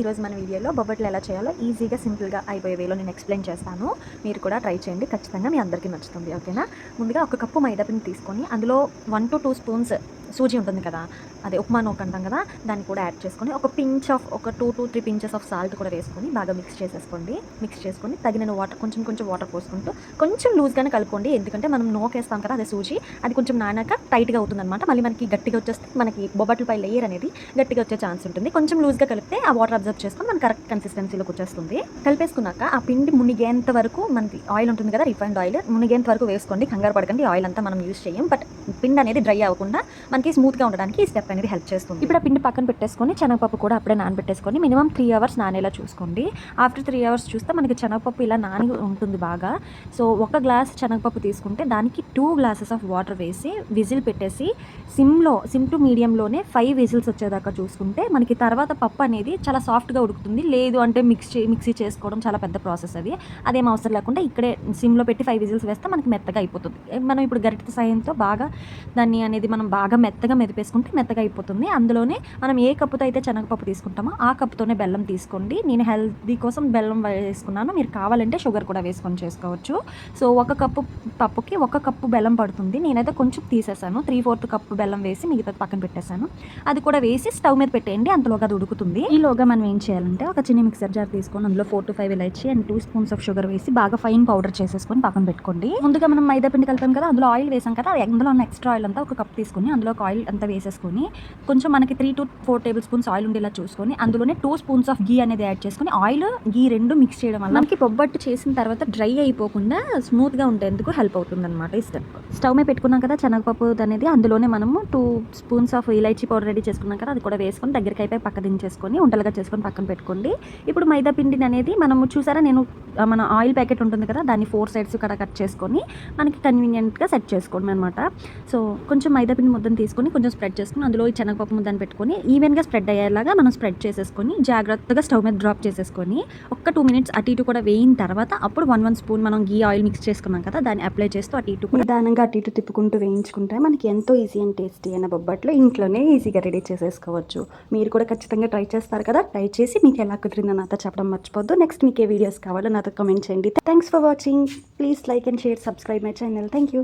ఈరోజు మన వీడియోలో బొబ్బట్లు ఎలా చేయాలో ఈజీగా సింపుల్గా అయిపోయే వేలో నేను ఎక్స్ప్లెయిన్ చేస్తాను. మీరు కూడా ట్రై చేయండి. ఖచ్చితంగా మీ అందరికీ నచ్చుతుంది ఓకేనా? ముందుగా ఒక కప్పు మైదాపిండి తీసుకొని అందులో one to two spoons suji ఉంటుంది కదా అదే ఉప్మా నోక్ అంటాం కదా దాన్ని కూడా యాడ్ చేసుకొని ఒక పించ్ ఆఫ్ ఒక two two three pinches of salt కూడా వేసుకొని బాగా మిక్స్ చేసేసుకోండి. మిక్స్ చేసుకొని తగిన వాటర్ కొంచెం కొంచెం వాటర్ పోసుకుంటూ కొంచెం లూజ్గానే కలుపుకోండి. ఎందుకంటే మనం నోకేస్తాం కదా అదే సూజీ అది కొంచెం నానాక టైట్గా అవుతుంది అనమాట మళ్ళీ మనకి గట్టిగా వచ్చేస్తే మనకి బొబ్బట్లపై లేయర్ అనేది గట్టిగా వచ్చే ఛాన్స్ ఉంటుంది. కొంచెం లూజ్గా కలిపితే ఆ వాటర్ అబ్జర్వ్ చేసుకొని మన కరెక్ట్ కన్సిస్టెన్సీలోకి వచ్చేస్తుంది. కలిపేసుకున్నాక ఆ పిండి మునిగేంత వరకు మనకి ఆయిల్ ఉంటుంది కదా రిఫైండ్ ఆయిల్ మునిగేంత వరకు వేసుకోండి. కంగారు పడకండి ఆయిల్ అంతా మనం యూస్ చేయం. బట్ పిండి అనేది డ్రై అవ్వకుండా మనకి స్మూత్గా ఉండడానికి ఈ స్టెప్ అనేది హెల్ప్ చేస్తుంది. ఇప్పుడు ఆ పిండి పక్కన పెట్టేసుకొని శనగపప్పు కూడా అప్పుడే నానబెట్టేసుకొని మినిమం త్రీ అవర్స్ నానేలా చూసుకోండి. ఆఫ్టర్ త్రీ అవర్స్ చూస్తే మనకి శనగపప్పు ఇలా నాని ఉంటుంది బాగా. సో ఒక గ్లాస్ శనగపప్పు తీసుకుంటే దానికి టూ గ్లాసెస్ ఆఫ్ వాటర్ వేసి విజిల్ పెట్టేసి సిమ్లో సిమ్ టు మీడియంలోనే ఫైవ్ విజిల్స్ వచ్చేదాకా చూసుకుంటే మనకి తర్వాత పప్పు అనేది చాలా సాఫ్ట్గా ఉడుకుతుంది. లేదు అంటే మిక్స్ చే మిక్సీ చేసుకోవడం చాలా పెద్ద ప్రాసెస్ అది. అదేం అవసరం లేకుండా ఇక్కడే సిమ్లో పెట్టి ఫైవ్ విజిల్స్ వేస్తే మనకి మెత్తగా అయిపోతుంది. మనం ఇప్పుడు గరిట సాయంతో బాగా దాన్ని అనేది మనం బాగా మెత్తగా మెదిపేసుకుంటే మెత్తగా అయిపోతుంది. అందులోనే మనం ఏ కప్పుతో అయితే శనగపప్పు తీసుకుంటామో ఆ కప్పుతోనే బెల్లం తీసుకోండి. నేను హెల్తీ కోసం బెల్లం వేసుకున్నాను. మీరు కావాలంటే షుగర్ కూడా వేసుకొని చేసుకోవచ్చు. సో ఒక కప్పు పప్పుకి ఒక కప్పు బెల్లం పడుతుంది. నేనైతే కొంచెం తీసేసాను. త్రీ ఫోర్త్ కప్పు బెల్లం వేసి మిగతా పక్కన పెట్టేశాను. అది కూడా వేసి స్టవ్ మీద పెట్టేయండి. అంతలోగా అది ఉడుకుతుంది. ఈలోగా మనం ఏం చేయాలంటే ఒక చిన్న మిక్సర్ జార్ తీసుకొని అందులో four to five elaichi and two spoons of sugar వేసి బాగా ఫైన్ పౌడర్ చేసేసుకొని పక్కన పెట్టుకోండి. ముందుగా మనం మైదా పిండి కలిపాం కదా అందులో ఆయిల్ వేసాం కదా అది అందులో ఉన్న ఎక్స్ట్రా ఆయిల్ అంతా ఒక కప్ తీసుకొని అందులో ఆయిల్ అంతా వేసేసుకొని కొంచెం మనకి three to four table spoons oil ఉండేలా చూసుకొని అందులోనే టూ స్పూన్స్ ఆఫ్ గీ అనేది యాడ్ చేసుకొని ఆయిల్ గీ రెండు మిక్స్ చేయడం వల్ల మనకి బొబ్బట్టు చేసిన తర్వాత డ్రై అయిపోకుండా స్మూత్గా ఉండేందుకు హెల్ప్ అవుతుంది అనమాట ఈ స్టెప్ స్టవ్ మీద పెట్టుకున్నాం కదా శనగపప్పు అనేది అందులోనే మనము టూ స్పూన్స్ ఆఫ్ ఇలైచీ పౌడర్ రెడీ చేసుకున్నాం కదా అది కూడా వేసుకొని దగ్గరికి అయిపోయి పక్క దించేసుకొని ఉండలుగా చేసుకొని పక్కన పెట్టుకోండి. ఇప్పుడు మైదా పిండిని అనేది మనము చూసారా నేను మన ఆయిల్ ప్యాకెట్ ఉంటుంది కదా దాన్ని ఫోర్ సైడ్స్ కూడా కట్ చేసుకొని మనకి కన్వీనియంట్గా సెట్ చేసుకోండి అనమాట సో కొంచెం మైదా పిండి ముద్దను తీసుకొని కొంచెం స్ప్రెడ్ చేసుకొని అందులో ఈ శనగపప్పు ముద్దని పెట్టుకొని ఈవెన్గా స్ప్రెడ్ అయ్యేలాగా మనం స్ప్రెడ్ చేసేసుకొని జాగ్రత్తగా స్టవ్ మీద డ్రాప్ చేసేసుకొని ఒక్క టూ మినిట్స్ అటు ఇటు కూడా వేయిన తర్వాత అప్పుడు వన్ వన్ స్పూన్ మనం గీ ఆయిల్ మిక్స్ చేసుకున్నాం కదా దాన్ని అప్లై చేస్తూ అటు ఇటు కూడా నిదానంగా అటు ఇటు తిప్పుకుంటూ వేయించుకుంటే మనకి ఎంతో ఈజీ అండ్ టేస్టీ అయిన బొబ్బట్లు ఇంట్లోనే ఈజీగా రెడీ చేసేసుకోవచ్చు. మీరు కూడా ఖచ్చితంగా ట్రై చేస్తారు కదా ట్రై చేసి మీకు ఎలా కుదిరిందో నాతో చెప్పడం మర్చిపోద్దు. నెక్స్ట్ మీకు ఏ వీడియోస్ కావాలో నాతో కమెంట్ చేయండి. Thanks for watching please like and share subscribe my channel thank you